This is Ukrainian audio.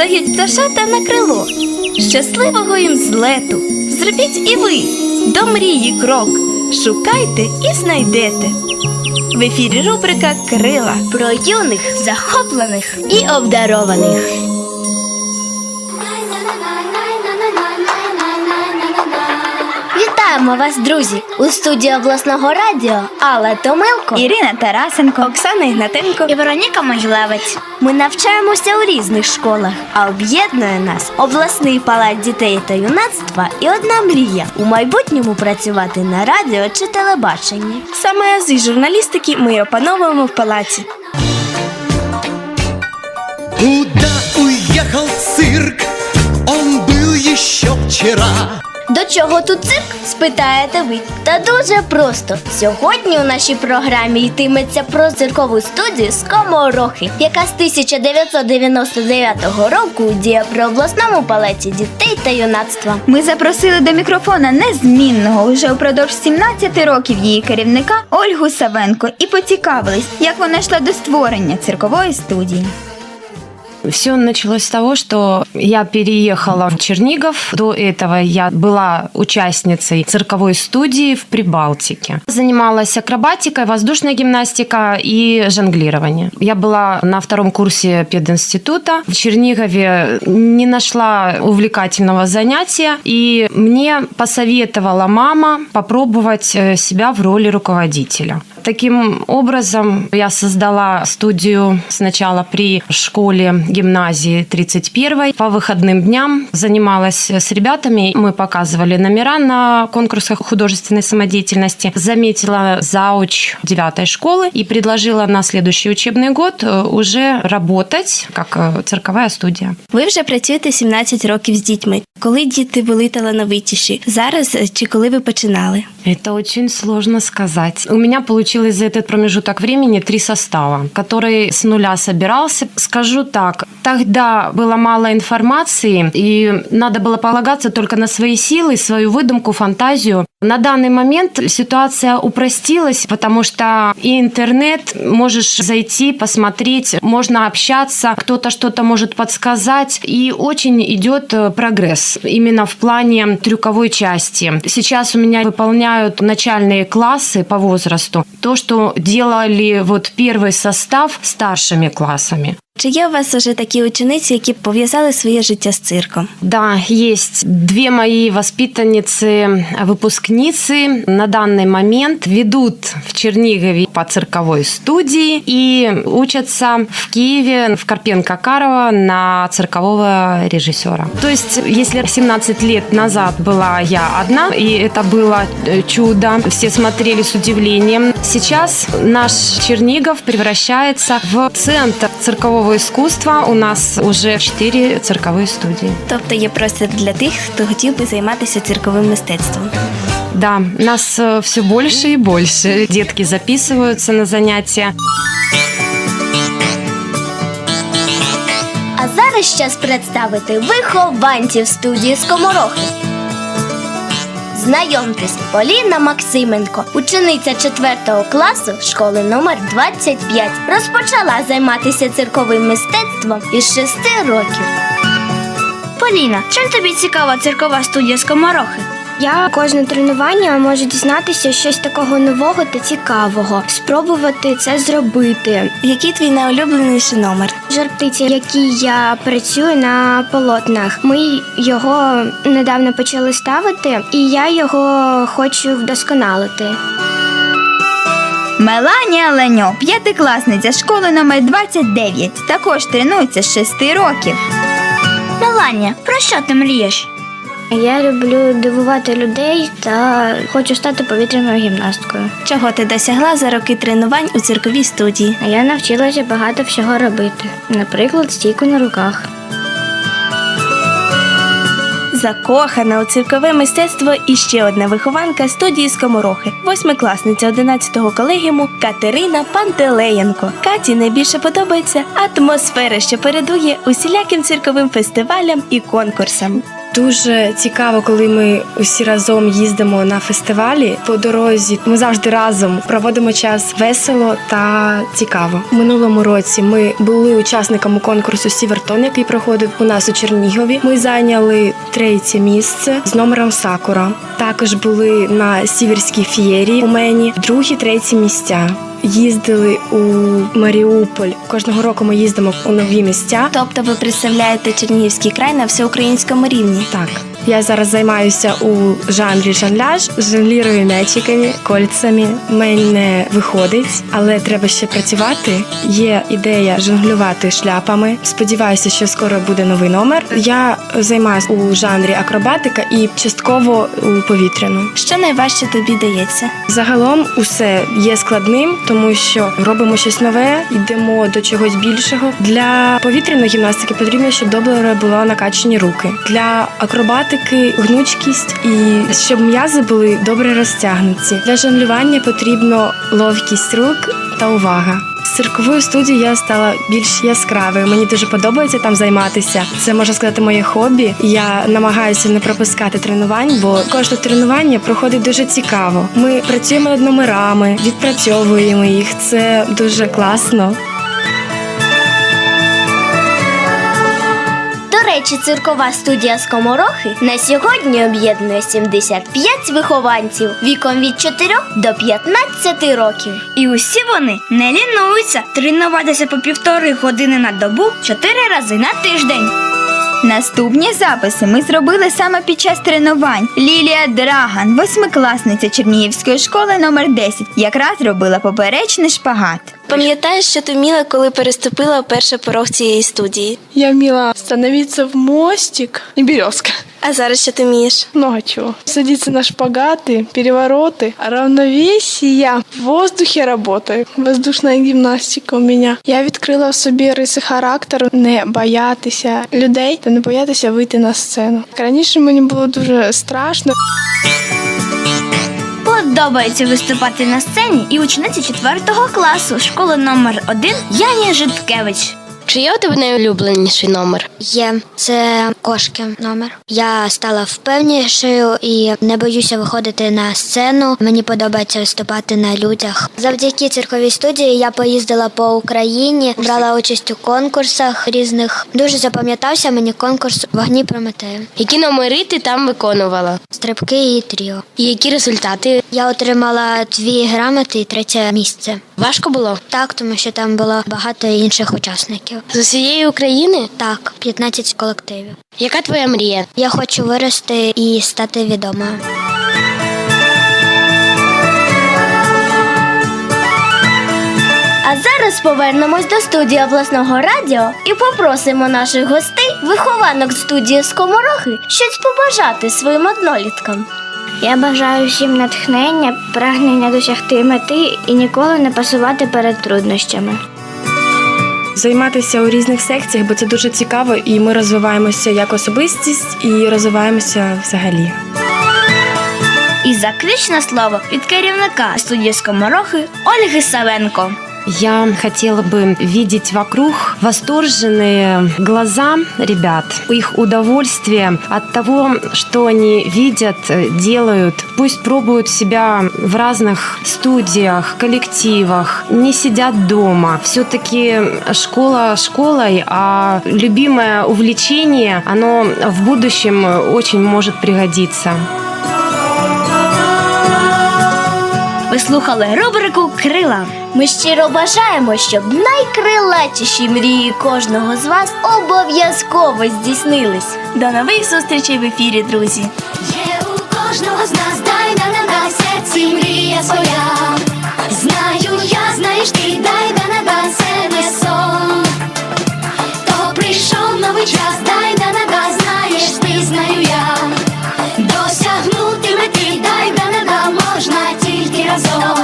стають пташата на крило. Щасливого їм злету! Зробіть і ви до мрії крок. Шукайте і знайдете. В ефірі рубрика Крила про юних, захоплених і обдарованих. Вітаємо вас, друзі! У студії обласного радіо Алла Томилко Ірина Тарасенко. Оксана Ігнатенко. і Вероніка Могилевець. Ми навчаємося у різних школах, а об'єднує нас обласний палац дітей та юнацтва і одна мрія у майбутньому працювати на радіо чи телебаченні. Саме ази журналістики ми опановуємо в палаці. Куда уехал цирк? Он был еще вчера. До чого тут цирк? спитаєте ви. Та дуже просто. Сьогодні у нашій програмі йтиметься про циркову студію Скоморохи, яка з 1999 року діє при обласному палаці дітей та юнацтва. Ми запросили до мікрофона незмінного уже упродовж 17 років її керівника Ольгу Савенко і поцікавились, як вона йшла до створення циркової студії. Все началось с того, что я переехала в Чернигов. До этого я была участницей цирковой студии в Прибалтике. Занималась акробатикой, воздушной гимнастика и жонглирование. Я была на втором курсе пединститута. В Чернигове не нашла увлекательного занятия, и мне посоветовала мама попробовать э, себя в роли руководителя. Таким образом, я создала студию сначала при школе гимназии 31 По выходным дням занималась с ребятами. Мы показывали номера на конкурсах художественной самодеятельности. Заметила зауч 9 школы и предложила на следующий учебный год э, уже работать как э, цирковая студия. Ви вже працюєте 17 років з дітьми. Коли діти були талановитіші? Зараз е, чи коли ви починали? Это очень сложно сказать. У меня получилось за этот промежуток времени три состава, который с нуля собирался. Скажу так, тогда было мало информации, и надо было полагаться только на свои силы, свою выдумку, фантазию. На данный момент ситуация упростилась, потому что и интернет, можешь зайти, посмотреть, можно общаться, кто-то что-то может подсказать, и очень идет э, прогресс именно в плане трюковой части. Сейчас у меня выполняют начальные классы по возрасту то, что делали вот первый состав старшими классами. Чи є у вас уже такі учениці, які пов'язали своє життя з цирком? Да, есть две мои воспитанницы, выпускницы на данный момент ведут в Чернигове по цирковой студии и учатся в Киеве в Карпенко-Карова на циркового режиссера. То есть, если 17 лет назад была я одна, и это было э, чудо, все смотрели с удивлением, сейчас наш Чернигов превращается в центр циркового искусства. У нас уже 4 цирковые студии. Тобто є простір для тих, хто хотів би займатися цирковим мистецтвом. Да, нас все больше и больше. Детки записываются на занятия. А зараз час представити вихованців студії Скоморохи. Знайомтесь, Поліна Максименко, учениця 4 класу школи номер 25. Розпочала займатися цирковим мистецтвом із 6 років. Поліна, чим тобі цікава циркова студія Скоморохи? Я кожне тренування можу дізнатися щось такого нового та цікавого, спробувати це зробити. Який твій найулюбленіший номер? Жар птиці, який я працюю на полотнах. Ми його недавно почали ставити, і я його хочу вдосконалити. Меланія Леньо, п'ятикласниця школи номер 29, також тренується з 6 років. Меланія, про що ти мрієш? Я люблю дивувати людей та хочу стати повітряною гімнасткою. Чого ти досягла за роки тренувань у цирковій студії? Я навчилася багато всього робити, наприклад, стійку на руках. Закохана у циркове мистецтво і ще одна вихованка студії Скоморохи, восьмикласниця 11-го колегіуму Катерина Пантелеєнко. Каті найбільше подобається атмосфера, що передує усіляким цирковим фестивалям і конкурсам. Дуже цікаво, коли ми усі разом їздимо на фестивалі по дорозі. Ми завжди разом проводимо час весело та цікаво. Минулому році ми були учасниками конкурсу Сівертон, який проходив у нас у Чернігові. Ми зайняли третє місце з номером Сакура. Також були на Сіверській фієрі у мені другі, треті місця. Їздили у Маріуполь. Кожного року ми їздимо у нові місця. Тобто ви представляєте Чернігівський край на всеукраїнському рівні. Так, я зараз займаюся у жанрі жанляж, жонглірую м'ячиками, кольцями. Мене виходить, але треба ще працювати. Є ідея жонглювати шляпами. Сподіваюся, що скоро буде новий номер. Я займаюся у жанрі акробатика і частково у повітряну. Що найважче тобі дається? Загалом усе є складним, тому що робимо щось нове, йдемо до чогось більшого. Для повітряної гімнастики потрібно, щоб добре було накачані руки. Для акробатики гнучкість і щоб м'язи були добре розтягнуті. Для жонглювання потрібно ловкість рук та увага. З цирковою студією я стала більш яскравою. Мені дуже подобається там займатися. Це можна сказати моє хобі. Я намагаюся не пропускати тренувань, бо кожне тренування проходить дуже цікаво. Ми працюємо над номерами, відпрацьовуємо їх. Це дуже класно. До циркова студія Скоморохи на сьогодні об'єднує 75 вихованців віком від 4 до 15 років. І усі вони не лінуються тренуватися по півтори години на добу чотири рази на тиждень. Наступні записи ми зробили саме під час тренувань. Лілія Драган, восьмикласниця Чернігівської школи номер 10, якраз робила поперечний шпагат. Пам'ятаєш, що ти вміла, коли переступила перший порог цієї студії? Я умела становиться в мостик и березка. А зараз що ти вмієш? Много чего. Садиться на шпагаты, перевороты, равновесие. В воздухе работаю. Воздушная гімнастика у меня. Я відкрила в собі риси характеру не боятися людей та не боятися вийти на сцену. Раніше мені було дуже страшно. Подобається виступати на сцені і учениці 4 класу школи номер 1 Яні Житкевич. Чи є у тебе найулюбленіший номер? Є це кошки номер. Я стала впевнішою і не боюся виходити на сцену. Мені подобається виступати на людях. Завдяки цирковій студії я поїздила по Україні, брала участь у конкурсах різних. Дуже запам'ятався мені конкурс вогні Прометею. Які номери ти там виконувала? Стрибки і тріо. І які результати? Я отримала дві грамоти і третє місце. Важко було? Так, тому що там було багато інших учасників. З усієї України? Так, 15 колективів. Яка твоя мрія? Я хочу вирости і стати відомою. А зараз повернемось до студії обласного радіо і попросимо наших гостей, вихованок студії Скоморохи, щось побажати своїм одноліткам. Я бажаю всім натхнення, прагнення досягти мети і ніколи не пасувати перед труднощами. Займатися у різних секціях, бо це дуже цікаво, і ми розвиваємося як особистість і розвиваємося взагалі. І заключне слово від керівника студії Скоморохи Ольги Савенко. Я хотела бы видеть вокруг восторженные глаза ребят, их удовольствие от того, что они видят, делают. Пусть пробуют себя в разных студиях, коллективах, не сидят дома. Все-таки школа школой, а любимое увлечение, оно в будущем очень может пригодиться. Слухали рубрику Крила. Ми щиро бажаємо, щоб найкрилатіші мрії кожного з вас обов'язково здійснились. До нових зустрічей в ефірі, друзі! Є у кожного з нас дай на на на серці мрія своя. Знаю я, знаєш ти, я.